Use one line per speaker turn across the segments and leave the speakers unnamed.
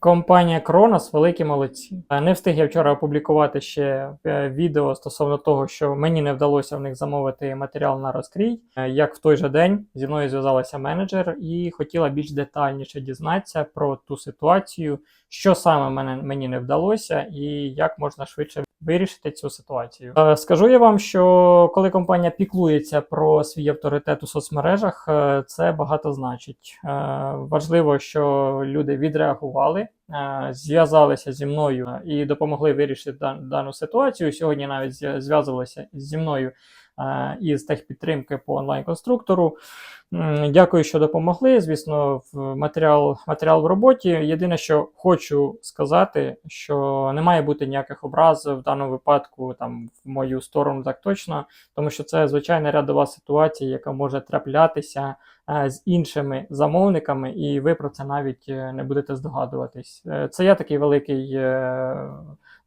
Компанія Кронос великі молодці. Е, Не встиг я вчора опублікувати ще е, відео стосовно того, що мені не вдалося в них замовити матеріал на розкрій. Е, Як в той же день зі мною зв'язалася менеджер і хотіла більш детальніше дізнатися про ту ситуацію, що саме мене мені не вдалося, і як можна швидше вирішити цю ситуацію. Е, Скажу я вам, що коли компанія піклується про свій авторитет у соцмережах, е, це багато значить. Е, Важливо, що люди відреагували, зв'язалися зі мною і допомогли вирішити дану ситуацію. Сьогодні навіть зв'язувалися зі мною із техпідтримки по онлайн-конструктору. Дякую, що допомогли. Звісно, матеріал, матеріал в роботі. Єдине, що хочу сказати, що не має бути ніяких образ в даному випадку, там в мою сторону, так точно, тому що це звичайна рядова ситуація, яка може траплятися е, з іншими замовниками, і ви про це навіть е, не будете здогадуватись. Е, Це я такий великий.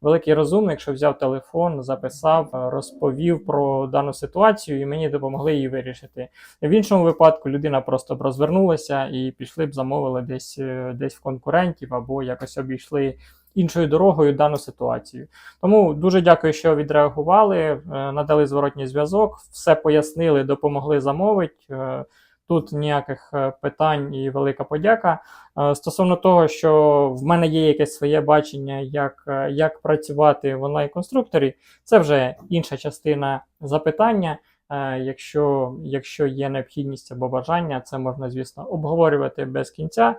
Великий розумник, що взяв телефон, записав, розповів про дану ситуацію, і мені допомогли її вирішити. В іншому випадку людина просто б розвернулася і пішли б замовили десь, е, десь в конкурентів або якось обійшли іншою дорогою дану ситуацію. Тому дуже дякую, що відреагували, е, надали зворотній зв'язок, все пояснили, допомогли замовити. Е, Тут ніяких питань і велика подяка. Стосовно того, що в мене є якесь своє бачення, як, як працювати в онлайн-конструкторі, це вже інша частина запитання. Е, Якщо, якщо є необхідність або бажання, це можна, звісно, обговорювати без кінця.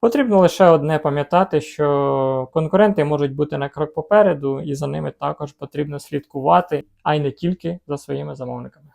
Потрібно лише одне пам'ятати, що конкуренти можуть бути на крок попереду, і за ними також потрібно слідкувати, а й не тільки за своїми замовниками.